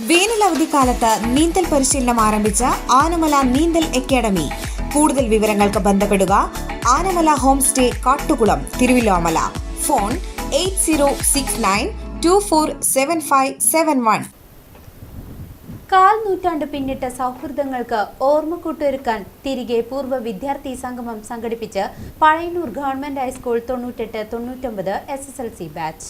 വേനൽ അവധിക്കാലത്ത് നീന്തൽ പരിശീലനം ആരംഭിച്ച ആനമല നീന്തൽ അക്കാദമി. കൂടുതൽ വിവരങ്ങൾക്ക് ബന്ധപ്പെടുക Anamala home stay Kattukulam Thiruvilwamala. Phone eight zero six nine two four seven five seven one. കാൽ നൂറ്റാണ്ട് പിന്നിട്ട സൗഹൃദങ്ങൾക്ക് ഓർമ്മക്കൂട്ടൊരുക്കാൻ തിരികെ പൂർവ വിദ്യാർത്ഥി സംഗമം സംഘടിപ്പിച്ച് പഴയന്നൂർ ഗവൺമെന്റ് ഹൈസ്കൂൾ തൊണ്ണൂറ്റെട്ട് തൊണ്ണൂറ്റൊമ്പത് S S L C batch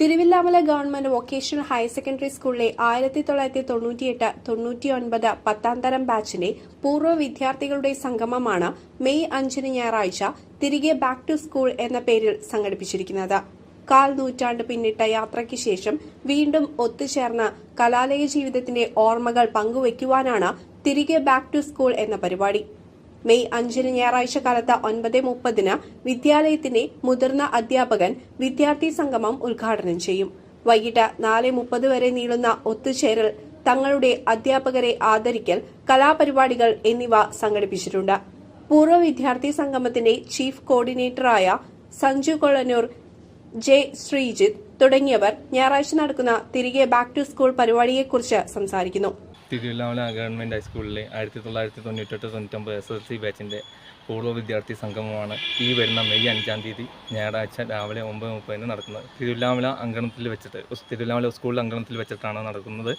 Thiruvilwamala government vocational higher secondary സ്കൂളിലെ ആയിരത്തി തൊള്ളായിരത്തി തൊണ്ണൂറ്റിയെട്ട് തൊണ്ണൂറ്റിയൊൻപത് പത്താം തരം ബാച്ചിന്റെ പൂർവ വിദ്യാർത്ഥികളുടെ സംഗമമാണ് മെയ് അഞ്ചിന് ഞായറാഴ്ച തിരികെ ബാക്ക് ടു സ്കൂൾ എന്ന പേരിൽ സംഘടിപ്പിച്ചിരിക്കുന്നത്. കാൽ നൂറ്റാണ്ട് പിന്നിട്ട യാത്രയ്ക്ക് ശേഷം വീണ്ടും ഒത്തുചേർന്ന് കലാലയ ജീവിതത്തിന്റെ ഓർമ്മകൾ പങ്കുവയ്ക്കുവാനാണ് തിരികെ ബാക്ക് ടു സ്കൂൾ എന്ന പരിപാടി. മെയ് അഞ്ചിന് ഞായറാഴ്ച കാലത്ത് ഒൻപത് മുപ്പതിന് വിദ്യാലയത്തിന്റെ മുതിർന്ന അധ്യാപകൻ വിദ്യാർത്ഥി സംഗമം ഉദ്ഘാടനം ചെയ്യും. വൈകിട്ട് നാല് മുപ്പത് വരെ നീളുന്ന ഒത്തുചേരൽ തങ്ങളുടെ അധ്യാപകരെ ആദരിക്കൽ കലാപരിപാടികൾ എന്നിവ സംഘടിപ്പിച്ചിട്ടുണ്ട്. പൂർവ വിദ്യാർത്ഥി സംഗമത്തിന്റെ ചീഫ് കോർഡിനേറ്ററായ സഞ്ജു കൊളനൂർ ജെ ശ്രീജിത്ത് തുടങ്ങിയവർ ഞായറാഴ്ച നടക്കുന്ന തിരികെ ബാക്ക് ടു സ്കൂൾ പരിപാടിയെക്കുറിച്ച് സംസാരിക്കുന്നു. തിരുവല്ലാമല ഗവൺമെന്റ് ഹൈസ്കൂളിലെ ആയിരത്തി തൊള്ളായിരത്തി തൊണ്ണൂറ്റെട്ട് തൊണ്ണൂറ്റൊമ്പത് എസ് എൽ സി ബാച്ചിന്റെ പൂർവ വിദ്യാർത്ഥി സംഗമമാണ് ഈ വരുന്ന മെയ് അഞ്ചാം തീയതി ഞായറാഴ്ച രാവിലെ ഒമ്പത് മുപ്പതിന് നടക്കുന്നത്. തിരുവല്ലാമല അങ്കണത്തിൽ വെച്ചിട്ട് തിരുവല്ലാമല സ്കൂൾ അങ്കണത്തിൽ വെച്ചിട്ടാണ് നടക്കുന്നത്.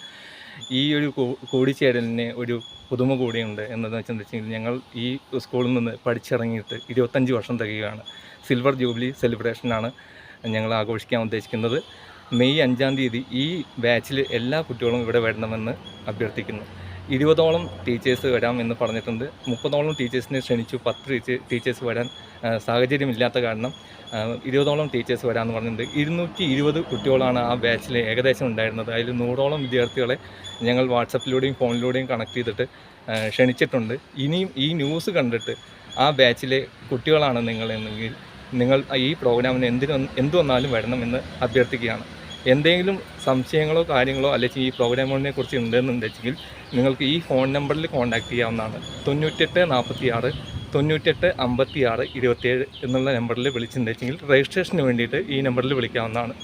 ഈ ഒരു കൂടിച്ചേരലിന് ഒരു പുതുമ കൂടിയുണ്ട് എന്നതെന്ന് വെച്ചിട്ടുണ്ടെങ്കിൽ ഞങ്ങൾ ഈ സ്കൂളിൽ നിന്ന് പഠിച്ചിറങ്ങിയിട്ട് ഇരുപത്തഞ്ച് വർഷം തികയുകയാണ്. സിൽവർ ജൂബിലി സെലിബ്രേഷനാണ് ഞങ്ങൾ ആഘോഷിക്കാൻ ഉദ്ദേശിക്കുന്നത്. മെയ് അഞ്ചാം തീയതി ഈ ബാച്ചിൽ എല്ലാ കുട്ടികളും ഇവിടെ വരണമെന്ന് അഭ്യർത്ഥിക്കുന്നു. ഇരുപതോളം ടീച്ചേഴ്സ് വരാമെന്ന് പറഞ്ഞിട്ടുണ്ട്. മുപ്പതോളം ടീച്ചേഴ്സിനെ ക്ഷണിച്ചു. പത്ത് ടീച്ചേ ടീച്ചേഴ്സ് വരാൻ സാഹചര്യമില്ലാത്ത കാരണം ഇരുപതോളം ടീച്ചേഴ്സ് വരാമെന്ന് പറഞ്ഞിട്ടുണ്ട്. ഇരുന്നൂറ്റി ഇരുപത് കുട്ടികളാണ് ആ ബാച്ചിൽ ഏകദേശം ഉണ്ടായിരുന്നത്. അതിൽ നൂറോളം വിദ്യാർത്ഥികളെ ഞങ്ങൾ വാട്സപ്പിലൂടെയും ഫോണിലൂടെയും കണക്ട് ചെയ്തിട്ട് ക്ഷണിച്ചിട്ടുണ്ട്. ഇനിയും ഈ ന്യൂസ് കണ്ടിട്ട് ആ ബാച്ചിലെ കുട്ടികളാണ് നിങ്ങളെന്നെങ്കിൽ നിങ്ങൾ ഈ പ്രോഗ്രാമിന് എന്തിനു എന്തു വന്നാലും വരണമെന്ന് അഭ്യർത്ഥിക്കുകയാണ്. എന്തെങ്കിലും സംശയങ്ങളോ കാര്യങ്ങളോ അല്ലെങ്കിൽ ഈ പ്രോഗ്രാമുകളെ കുറിച്ച് ഉണ്ടെന്നുണ്ടെങ്കിൽ നിങ്ങൾക്ക് ഈ ഫോൺ നമ്പറിൽ കോൺടാക്ട് ചെയ്യാവുന്നതാണ്. തൊണ്ണൂറ്റെട്ട് നാൽപ്പത്തി ആറ് തൊണ്ണൂറ്റെട്ട് അമ്പത്തി ആറ് ഇരുപത്തിയേഴ് എന്നുള്ള നമ്പറിൽ വിളിച്ചിട്ടുണ്ടെങ്കിൽ രജിസ്ട്രേഷന് വേണ്ടിയിട്ട് ഈ നമ്പറിൽ വിളിക്കാവുന്നതാണ്.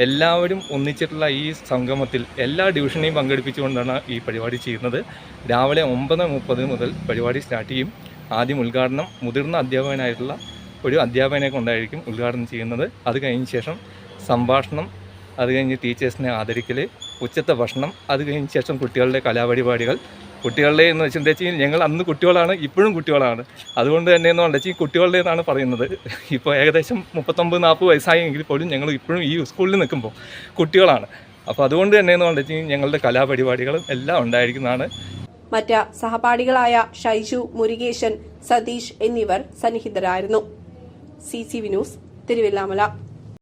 എല്ലാവരും ഒന്നിച്ചിട്ടുള്ള ഈ സംഗമത്തിൽ എല്ലാ ഡിവിഷനെയും പങ്കെടുപ്പിച്ചുകൊണ്ടാണ് ഈ പരിപാടി ചെയ്യുന്നത്. രാവിലെ ഒമ്പത് മുപ്പത് മുതൽ പരിപാടി സ്റ്റാർട്ട് ചെയ്യും. ആദ്യം ഉദ്ഘാടനം മുതിർന്ന അധ്യാപകനായിട്ടുള്ള ഒരു അധ്യാപകനെ കൊണ്ടായിരിക്കും ഉദ്ഘാടനം ചെയ്യുന്നത്. അത് കഴിഞ്ഞ ശേഷം സംഭാഷണം അത് കഴിഞ്ഞ് ടീച്ചേഴ്സിനെ ആദരിക്കൽ ഉച്ചത്തെ ഭക്ഷണം അത് കഴിഞ്ഞ ശേഷം കുട്ടികളുടെ കലാപരിപാടികൾ. കുട്ടികളുടെ എന്ന് വെച്ചിട്ടുണ്ടെങ്കിൽ ഞങ്ങൾ അന്ന് കുട്ടികളാണ് ഇപ്പോഴും കുട്ടികളാണ്. അതുകൊണ്ട് തന്നെ എന്ന് പറഞ്ഞാൽ കുട്ടികളുടെ എന്നാണ് പറയുന്നത്. ഇപ്പോൾ ഏകദേശം മുപ്പത്തൊമ്പത് നാൽപ്പത് വയസ്സായെങ്കിൽ പോലും ഞങ്ങൾ ഇപ്പോഴും ഈ സ്കൂളിൽ നിൽക്കുമ്പോൾ കുട്ടികളാണ്. അപ്പോൾ അതുകൊണ്ട് തന്നെ എന്ന് പറഞ്ഞാൽ ഞങ്ങളുടെ കലാപരിപാടികളും എല്ലാം ഉണ്ടായിരിക്കുന്നതാണ്. മറ്റ് സഹപാഠികളായ ഷൈജു മുരുകേശൻ സതീഷ് എന്നിവർ സന്നിഹിതരായിരുന്നു. C C V news Thiruvilwamala.